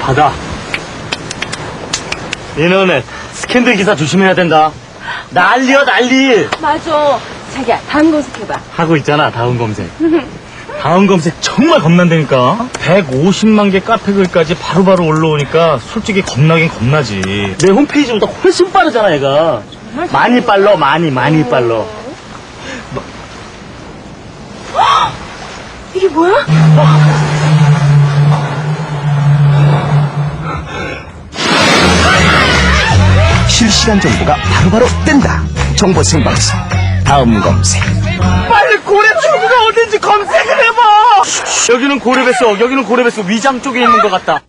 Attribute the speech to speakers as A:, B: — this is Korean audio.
A: 받아. 인터넷 스캔들 기사 조심해야 된다. 난리야 난리.
B: 맞아. 자기야, 다음 검색해봐.
A: 하고 있잖아 다음 검색. 다음 검색 정말 겁난다니까. 150만 개 카페 글까지 바로바로 올라오니까 솔직히 겁나긴 겁나지. 내 홈페이지보다 훨씬 빠르잖아 얘가. 많이 빨러 많이 많이 빨러.
B: 이게 뭐야?
C: 실시간 정보가 바로바로 뜬다. 정보 생방송. 다음 검색.
A: 빨리 고래 해봐. 여기는 고래뱃속 여기는 고래뱃속 위장 쪽에 있는 것 같다.